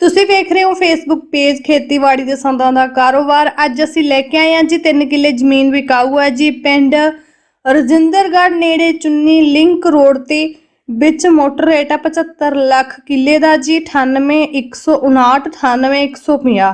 ਤੁਸੀਂ ਵੇਖ ਰਹੇ ਹੋ ਫੇਸਬੁੱਕ ਪੇਜ ਖੇਤੀਬਾੜੀ ਦੇ ਸੰਦਾਂ ਦਾ ਕਾਰੋਬਾਰ। ਅੱਜ ਅਸੀਂ ਲੈ ਕੇ ਆਏ ਹਾਂ ਜੀ 3 ਕਿੱਲੇ ਜ਼ਮੀਨ ਵਿਕਾਊ ਹੈ ਜੀ। ਪਿੰਡ ਰਜਿੰਦਰਗੜ੍ਹ ਨੇੜੇ ਚੁੰਨੀ ਲਿੰਕ ਰੋਡ ਤੇ ਵਿੱਚ ਮੋਟਰ ਰੇਟ ਹੈ 75 ਲੱਖ ਕਿੱਲੇ ਦਾ ਜੀ 98159 98150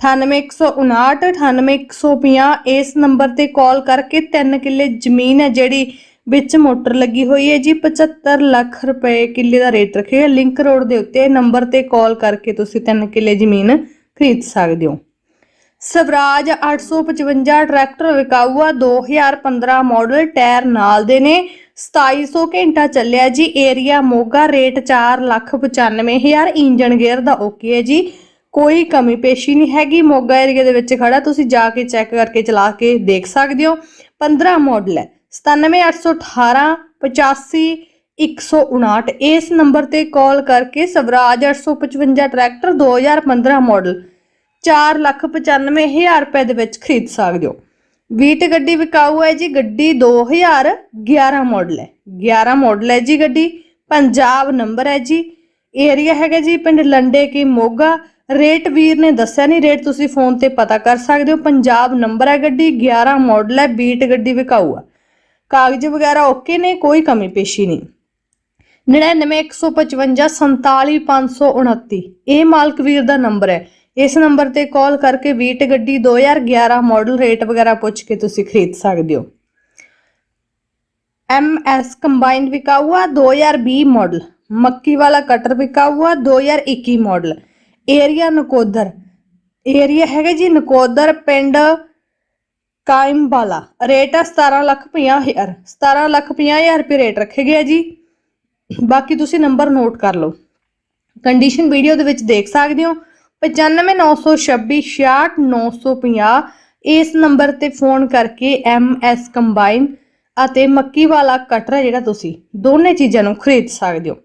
98159 98150 ਇਸ ਨੰਬਰ ਤੇ ਕਾਲ ਕਰਕੇ 3 ਕਿੱਲੇ ਜ਼ਮੀਨ ਹੈ ਜਿਹੜੀ ਵਿੱਚ ਮੋਟਰ ਲੱਗੀ ਹੋਈ ਹੈ ਜੀ 75 ਲੱਖ ਰੁਪਏ ਕਿੱਲੇ ਦਾ ਰੇਟ ਰੱਖਿਆ ਲਿੰਕ ਰੋਡ ਦੇ ਉੱਤੇ ਨੰਬਰ ਤੇ ਕਾਲ ਕਰਕੇ ਤੁਸੀਂ 3 ਕਿੱਲੇ ਜ਼ਮੀਨ ਖਰੀਦ ਸਕਦੇ ਹੋ। ਸਵਰਾਜ 855 ਟਰੈਕਟਰ ਵਿਕਾਊ ਆ 2015 ਮਾਡਲ ਟਾਇਰ ਨਾਲ ਦੇ ਨੇ। 2700 ਘੰਟਾ ਚੱਲਿਆ ਜੀ, area Moga, rate 495000 engine gear ਦਾ ਓਕੇ ਹੈ ਜੀ। ਕੋਈ ਕਮੀ ਪੇਸ਼ੀ ਨਹੀਂ ਹੈਗੀ, ਮੋਗਾ ਏਰੀਆ ਦੇ ਵਿੱਚ ਖੜਾ ਤੁਸੀਂ ਜਾ ਕੇ ਚੈੱਕ ਕਰਕੇ ਚਲਾ ਕੇ ਦੇਖ ਸਕਦੇ ਹੋ। 15 ਮਾਡਲ ਹੈ। 97818 85 159 ਇਸ ਨੰਬਰ ਤੇ ਕਾਲ ਕਰਕੇ ਸਵਰਾਜ 855 ਟਰੈਕਟਰ 2015 ਮਾਡਲ 495000 ਰੁਪਏ ਦੇ ਵਿੱਚ ਖਰੀਦ ਸਕਦੇ ਹੋ। ਵੀਟ ਗੱਡੀ ਵਿਕਾਊ ਹੈ ਜੀ, ਗੱਡੀ 2011 ਮਾਡਲ ਹੈ। 11 ਮਾਡਲ ਹੈ ਜੀ ਗੱਡੀ, ਪੰਜਾਬ ਨੰਬਰ ਹੈ ਜੀ। ਏਰੀਆ ਹੈਗਾ ਜੀ ਪਿੰਡ ਲੰਡੇ ਕੀ ਮੋਗਾ। ਰੇਟ ਵੀਰ ਨੇ ਦੱਸਿਆ ਨਹੀਂ, ਰੇਟ ਤੁਸੀਂ ਫੋਨ ਤੇ ਪਤਾ ਕਰ ਸਕਦੇ ਹੋ। ਪੰਜਾਬ ਨੰਬਰ ਹੈ ਗੱਡੀ 11 ਮਾਡਲ ਹੈ, ਬੀਟ ਗੱਡੀ ਵਿਕਾਊ ਆ। ਕਾਗਜ਼ ਵਗੈਰਾ ਓਕੇ ਨੇ, ਕੋਈ ਕਮੀ ਪੇਸ਼ੀ ਨਹੀਂ। 9915547529 ਇਹ ਮਾਲਕ ਵੀਰ ਦਾ ਨੰਬਰ ਹੈ। ਇਸ ਨੰਬਰ ਤੇ ਕਾਲ ਕਰਕੇ ਵੀਟ ਗੱਡੀ 2011 ਮਾਡਲ ਰੇਟ ਵਗੈਰਾ ਪੁੱਛ ਕੇ ਤੁਸੀਂ ਖਰੀਦ ਸਕਦੇ ਹੋ। ਐਮਐਸ ਕੰਬਾਈਨਡ ਵਿਕਾਊਆ 2020 ਮਾਡਲ। ਮੱਕੀ ਵਾਲਾ ਕਟਰ ਵਿਕਾਊਆ 2021 ਮਾਡਲ। ਏਰੀਆ ਨਕੋਦਰ। ਏਰੀਆ ਹੈਗਾ ਜੀ ਨਕੋਦਰ ਪਿੰਡ ਕਾਇਮ ਕਾਇਮਵਾਲਾ ਰੇਟ ਹੈ 17 ਲੱਖ 50 ਹਜ਼ਾਰ। 17 ਲੱਖ 50 ਹਜ਼ਾਰ ਰੁਪਏ ਰੇਟ ਰੱਖੇ ਗਿਆ ਜੀ। ਬਾਕੀ ਤੁਸੀਂ ਨੰਬਰ ਨੋਟ ਕਰ ਲਓ। ਕੰਡੀਸ਼ਨ ਵੀਡੀਓ ਦੇ ਵਿੱਚ ਦੇਖ ਸਕਦੇ ਹੋ। 9596266950 ਇਸ ਨੰਬਰ ਤੇ ਫੋਨ ਕਰਕੇ ਐਮ ਐਸ ਕੰਬਾਈਨ ਅਤੇ ਮੱਕੀ ਵਾਲਾ ਕਟਰਾ ਜਿਹੜਾ ਤੁਸੀਂ ਦੋਨੇ ਚੀਜ਼ਾਂ ਨੂੰ ਖਰੀਦ ਸਕਦੇ ਹੋ।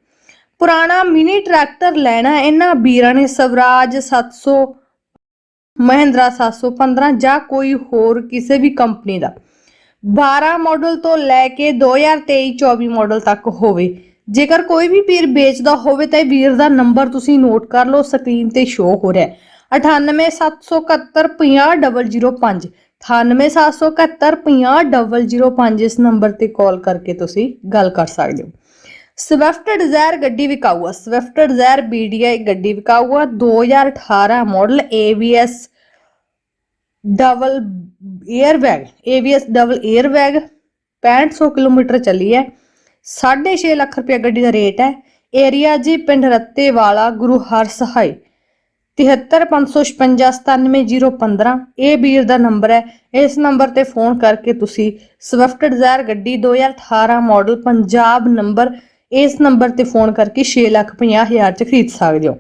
ਪੁਰਾਣਾ ਮਿਨੀ ਟਰੈਕਟਰ ਲੈਣਾ ਇਹਨਾਂ ਵੀਰਾਂ ਨੇ ਸਵਰਾਜ 700 ਮਹਿੰਦਰਾ 715 ਜਾਂ ਕੋਈ ਹੋਰ ਕਿਸੇ ਵੀ ਕੰਪਨੀ ਦਾ। 12 ਮਾਡਲ ਤੋਂ ਲੈ ਕੇ 2023-24 ਮਾਡਲ ਤੱਕ ਹੋਵੇ। ਜੇਕਰ ਕੋਈ ਵੀ ਵੀਰ ਵੇਚਦਾ ਹੋਵੇ ਤਾਂ ਇਹ ਵੀਰ ਦਾ ਨੰਬਰ ਤੁਸੀਂ ਨੋਟ ਕਰ ਲਓ ਸਕਰੀਨ ਤੇ ਸ਼ੋ ਹੋ ਰਿਹਾ ਹੈ। 9877150005 9877150005 ਇਸ ਨੰਬਰ ਤੇ ਕਾਲ ਕਰਕੇ ਤੁਸੀਂ ਗੱਲ ਕਰ ਸਕਦੇ ਹੋ। ਸਵਿਫਟ ਡਿਜ਼ਾਇਰ ਗੱਡੀ ਵਿਕਾਊ ਆ ਸਵਿਫਟ ਡਿਜ਼ਾਇਰ BDI ਗੱਡੀ ਵਿਕਾਊ ਆ 2018 model ABS double air bag ABS double air bag 6500 kilometre ਚੱਲੀ ਹੈ। 6.5 ਲੱਖ ਰੁਪਏ ਗੱਡੀ ਦਾ ਰੇਟ ਹੈ। ਏਰੀਆ ਜੀ ਪਿੰਡ ਰੱਤੇ ਵਾਲਾ, ਗੁਰੂ ਹਰ ਸਹਾਈ 7355597015 ਇਹ ਵੀਰ ਦਾ ਨੰਬਰ ਹੈ। ਇਸ ਨੰਬਰ ਤੇ ਫੋਨ ਕਰਕੇ ਤੁਸੀਂ ਸਵਿਫਟ ਡਿਜ਼ਾਇਰ ਗੱਡੀ 2018 ਮਾਡਲ ਪੰਜਾਬ ਨੰਬਰ ਇਸ ਨੰਬਰ ਤੇ ਫੋਨ ਕਰਕੇ 6 ਲੱਖ 50 ਹਜ਼ਾਰ ਚ ਖਰੀਦ ਸਕਦੇ ਹੋ।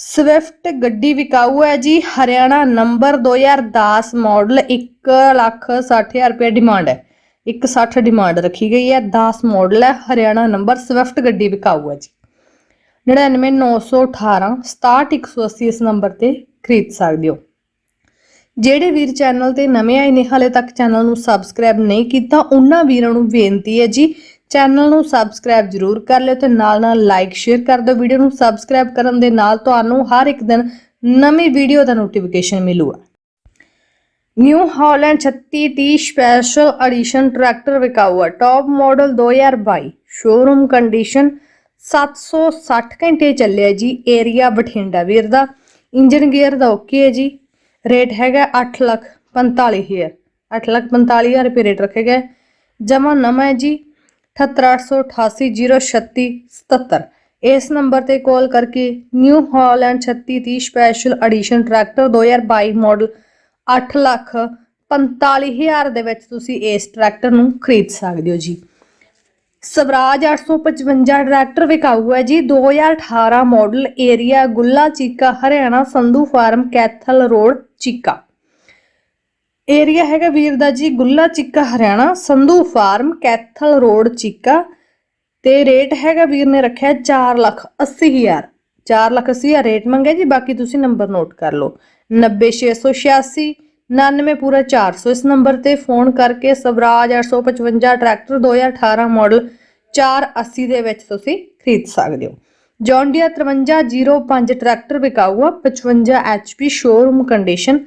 ਸਵਿਫਟ ਗੱਡੀ ਵਿਕਾਊ ਹੈ ਜੀ। ਹਰਿਆਣਾ ਨੰਬਰ 2010 ਮਾਡਲ 1 ਲੱਖ 60 ਹਜ਼ਾਰ ਰੁਪਏ ਡਿਮਾਂਡ ਹੈ। 160 ਡਿਮਾਂਡ ਰੱਖੀ ਗਈ ਹੈ 10 ਮਾਡਲ ਹੈ। ਹਰਿਆਣਾ ਨੰਬਰ ਸਵਿਫਟ ਗੱਡੀ ਵਿਕਾਊ ਹੈ ਜੀ। 99918 67180 ਇਸ ਨੰਬਰ ਤੇ ਖਰੀਦ ਸਕਦੇ ਹੋ। ਜਿਹੜੇ ਵੀਰ ਚੈਨਲ ਤੇ ਨਵੇਂ ਆਏ ਨੇ, ਹਾਲੇ ਤੱਕ ਚੈਨਲ ਨੂੰ ਸਬਸਕ੍ਰਾਈਬ ਨਹੀਂ ਕੀਤਾ, ਉਹਨਾਂ ਵੀਰਾਂ ਨੂੰ ਬੇਨਤੀ ਹੈ ਜੀ ਚੈਨਲ ਨੂੰ ਸਬਸਕ੍ਰਾਈਬ ਜਰੂਰ ਕਰ ਲਿਓ ਤੇ ਨਾਲ ਨਾਲ ਲਾਈਕ ਸ਼ੇਅਰ ਕਰ ਦਿਓ। ਵੀਡੀਓ ਨੂੰ ਸਬਸਕ੍ਰਾਈਬ ਕਰਨ ਦੇ ਨਾਲ ਤੁਹਾਨੂੰ ਹਰ ਇੱਕ ਦਿਨ ਨਵੀਂ ਵੀਡੀਓ ਦਾ ਨੋਟੀਫਿਕੇਸ਼ਨ ਮਿਲੂਗਾ। New Holland 3630 special edition tractor ਵਿਕਾਊ ਹੈ ਟੌਪ ਮਾਡਲ 2022 ਸ਼ੋਰੂਮ ਕੰਡੀਸ਼ਨ 760 ਘੰਟੇ ਚੱਲਿਆ ਜੀ। ਏਰੀਆ ਬਠਿੰਡਾ ਵੀਰ ਦਾ। ਇੰਜਨ ਗੇਅਰ ਦਾ ਓਕੇ ਹੈ ਜੀ। ਰੇਟ ਹੈਗਾ 8 ਲੱਖ 45 ਹਜ਼ਾਰ। 8 ਲੱਖ 45 ਹਜ਼ਾਰ ਰੁਪਏ ਰੇਟ ਰੱਖਿਆ ਗਿਆ ਜਮਾ ਨਵਾਂ ਹੈ ਜੀ। 7888063077 ਇਸ ਨੰਬਰ ਤੇ ਕਾਲ ਕਰਕੇ New Holland 3630 special edition tractor 2022 model 8 lakh 45 ਹਜ਼ਾਰ ਦੇ ਵਿੱਚ ਤੁਸੀਂ ਇਸ ਟਰੈਕਟਰ ਨੂੰ ਖਰੀਦ ਸਕਦੇ ਹੋ ਜੀ। ਸਵਰਾਜ 855 ਟਰੈਕਟਰ ਵਿਕਾਊ ਹੈ ਜੀ 2018 model area Guhla Cheeka, Haryana Sandhu farm, Kaithal road, Cheeka. Area ਹੈਗਾ ਵੀਰ ਦਾ ਜੀ ਗੁੱਲਾ ਚਿੱਕਾ ਹਰਿਆਣਾ, ਸੰਧੂ ਫਾਰਮ, ਕੈਥਲ ਰੋਡ ਚਿੱਕਾ ਤੇ ਰੇਟ ਹੈਗਾ ਵੀਰ ਨੇ ਰੱਖਿਆ 4 ਲੱਖ 80 ਹਜ਼ਾਰ। 4 ਲੱਖ 80 ਹਜ਼ਾਰ ਰੇਟ ਮੰਗਿਆ ਜੀ, ਬਾਕੀ ਤੁਸੀਂ ਨੰਬਰ ਨੋਟ ਕਰ ਲਓ। 90686 99 ਪੂਰਾ 400 ਇਸ ਨੰਬਰ ਤੇ ਫੋਨ ਕਰਕੇ ਸਵਰਾਜ 855 ਟਰੈਕਟਰ 2018 ਮਾਡਲ 480 ਦੇ ਵਿੱਚ ਤੁਸੀਂ ਖਰੀਦ ਸਕਦੇ ਹੋ। ਜੌਂਡੀਆ 5305 ਟਰੈਕਟਰ ਵਿਕਾਊ ਆ 55 HP showroom condition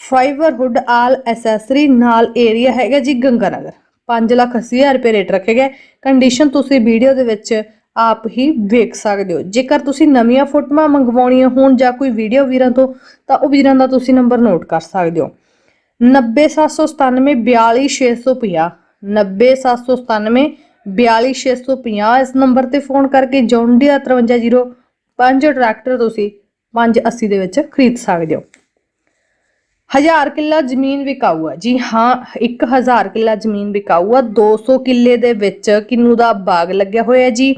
fibre hood all accessory ਨਾਲ ਏਰੀਆ ਹੈਗਾ ਜੀ ਗੰਗਾਨਗਰ। 5 ਲੱਖ 80 ਹਜ਼ਾਰ ਰੁਪਏ ਰੇਟ ਰੱਖੇ ਗਏ। ਕੰਡੀਸ਼ਨ ਤੁਸੀਂ ਵੀਡੀਓ ਦੇ ਵਿੱਚ ਆਪ ਹੀ ਵੇਖ ਸਕਦੇ ਹੋ। ਜੇਕਰ ਤੁਸੀਂ ਨਵੀਆਂ ਫੋਟੋਆਂ ਮੰਗਵਾਉਣੀਆਂ ਹੋਣ ਜਾਂ ਕੋਈ ਵੀਡੀਓ ਵੀਰਾਂ ਤੋਂ, ਤਾਂ ਉਹ ਵੀਰਾਂ ਦਾ ਤੁਸੀਂ ਨੰਬਰ ਨੋਟ ਕਰ ਸਕਦੇ ਹੋ। 90797 42650 90797 42650 ਇਸ ਨੰਬਰ ਤੇ ਫੋਨ ਕਰਕੇ ਜੌਂਡੀਆ 5305 ਟਰੈਕਟਰ ਤੁਸੀਂ 580 ਦੇ ਵਿੱਚ ਖਰੀਦ ਸਕਦੇ ਹੋ। ਹਜ਼ਾਰ ਕਿੱਲਾ ਜ਼ਮੀਨ ਵਿਕਾਊ ਆ। ਜੀ ਹਾਂ 1000 ਕਿੱਲਾ ਜ਼ਮੀਨ ਵਿਕਾਊ ਆ। 200 ਕਿੱਲੇ ਦੇ ਵਿੱਚ ਕਿੰਨੂ ਦਾ ਬਾਗ ਲੱਗਿਆ ਹੋਇਆ ਜੀ।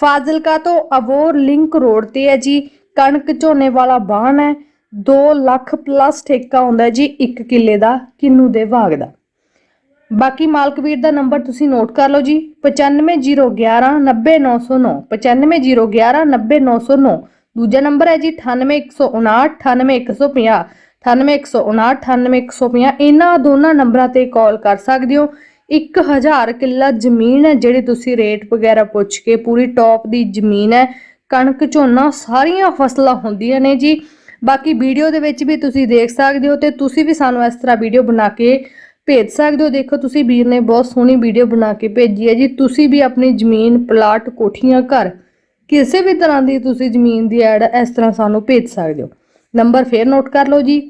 ਫਾਜ਼ਿਲਕਾ ਤੋਂ ਅਵੋਰ ਲਿੰਕ ਰੋਡ ਤੇ ਹੈ ਜੀ। ਕਣਕ ਝੋਨੇ ਵਾਲਾ ਬਾਣ ਹੈ। 2 ਲੱਖ ਪਲੱਸ ਠੇਕਾ ਹੁੰਦਾ ਜੀ 1 ਕਿੱਲੇ ਦਾ, ਕਿੰਨੂ ਦੇ ਬਾਗ ਦਾ। ਬਾਕੀ ਮਾਲਕ ਵੀਰ ਦਾ ਨੰਬਰ ਤੁਸੀਂ ਨੋਟ ਕਰ ਲਓ ਜੀ। 95011 90909 95011 90909 ਦੂਜਾ ਨੰਬਰ ਹੈ ਜੀ 98159 98150 98159 98150 ਇਹਨਾਂ ਦੋਨਾਂ ਨੰਬਰਾਂ ਤੇ ਕਾਲ ਕਰ ਸਕਦੇ ਹੋ 1000 ਕਿੱਲਾ ਜ਼ਮੀਨ ਹੈ ਜਿਹੜੀ ਤੁਸੀਂ ਰੇਟ ਵਗੈਰਾ ਪੁੱਛ ਕੇ ਪੂਰੀ ਟੌਪ ਦੀ ਜ਼ਮੀਨ ਹੈ ਕਣਕ ਝੋਨਾ ਸਾਰੀਆਂ ਫਸਲਾਂ ਹੁੰਦੀਆਂ ਨੇ ਜੀ ਬਾਕੀ ਵੀਡੀਓ ਦੇ ਵਿੱਚ ਵੀ ਤੁਸੀਂ ਦੇਖ ਸਕਦੇ ਹੋ ਤੇ ਤੁਸੀਂ ਵੀ ਸਾਨੂੰ ਇਸ ਤਰ੍ਹਾਂ ਵੀਡੀਓ ਬਣਾ ਕੇ ਭੇਜ ਸਕਦੇ ਹੋ ਦੇਖੋ ਤੁਸੀਂ ਵੀਰ ਨੇ ਬਹੁਤ ਸੋਹਣੀ ਵੀਡੀਓ ਬਣਾ ਕੇ ਭੇਜੀ ਹੈ ਜੀ ਤੁਸੀਂ ਵੀ ਆਪਣੀ ਜ਼ਮੀਨ ਪਲਾਟ ਕੋਠੀਆਂ ਘਰ ਕਿਸੇ ਵੀ ਤਰ੍ਹਾਂ ਦੀ ਤੁਸੀਂ ਜ਼ਮੀਨ ਦੀ ਐਡ ਇਸ ਤਰ੍ਹਾਂ ਸਾਨੂੰ ਭੇਜ ਸਕਦੇ ਹੋ ਨੰਬਰ ਫੇਰ ਨੋਟ ਕਰ ਲਓ ਜੀ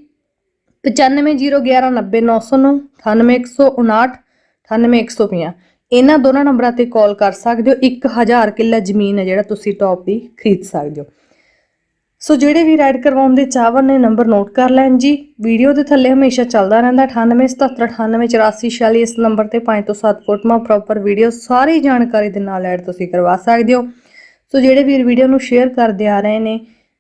9501190909 98159 98150 ਇਹਨਾਂ ਦੋਨਾਂ ਨੰਬਰਾਂ ਤੇ ਕਾਲ ਕਰ ਸਕਦੇ ਹੋ। 1000 ਕਿੱਲਾ ਜ਼ਮੀਨ ਹੈ ਜਿਹੜਾ ਤੁਸੀਂ ਟੌਪ ਦੀ ਖਰੀਦ ਸਕਦੇ ਹੋ। ਸੋ ਜਿਹੜੇ ਵੀ ਰਾਈਡ ਕਰਵਾਉਣ ਦੇ ਚਾਹਵਨ ਨੇ ਨੰਬਰ ਨੋਟ ਕਰ ਲੈਣ ਜੀ। ਵੀਡੀਓ ਦੇ ਥੱਲੇ ਹਮੇਸ਼ਾ ਚੱਲਦਾ ਰਹਿੰਦਾ 9877988446 ਇਸ ਨੰਬਰ ਤੇ 5 ਤੋਂ 7 ਫੋਟੋਆਂ ਪ੍ਰੋਪਰ ਵੀਡੀਓ ਸਾਰੀ ਜਾਣਕਾਰੀ ਦੇ ਨਾਲ ਐਡ ਤੁਸੀਂ ਕਰਵਾ ਸਕਦੇ ਹੋ। ਸੋ ਜਿਹੜੇ ਵੀਰ ਵੀਡੀਓ ਨੂੰ ਸ਼ੇਅਰ ਕਰਦੇ ਆ ਰਹੇ ਨੇ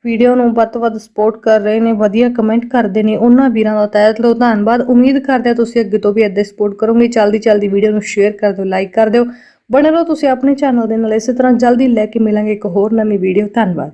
ਵੀਡੀਓ ਨੂੰ ਵੱਧ ਤੋਂ ਵੱਧ ਸਪੋਰਟ ਕਰ ਰਹੇ ਨੇ, ਵਧੀਆ ਕਮੈਂਟ ਕਰਦੇ ਨੇ, ਉਹਨਾਂ ਵੀਰਾਂ ਦਾ ਤਹਿ ਦਿਲੋਂ ਧੰਨਵਾਦ। ਉਮੀਦ ਕਰਦੇ ਹਾਂ ਤੁਸੀਂ ਅੱਗੇ ਤੋਂ ਵੀ ਇੱਦਾਂ ਸਪੋਰਟ ਕਰੋਗੇ। ਜਲਦੀ ਜਲਦੀ ਵੀਡੀਓ ਨੂੰ ਸ਼ੇਅਰ ਕਰ ਦਿਓ ਲਾਈਕ ਕਰ ਦਿਓ। ਬਣੇ ਰਹੋ ਤੁਸੀਂ ਆਪਣੇ ਚੈਨਲ ਦੇ ਨਾਲ। ਇਸੇ ਤਰ੍ਹਾਂ ਜਲਦੀ ਲੈ ਕੇ ਮਿਲਾਂਗੇ ਇੱਕ ਹੋਰ ਨਵੀਂ ਵੀਡੀਓ। ਧੰਨਵਾਦ।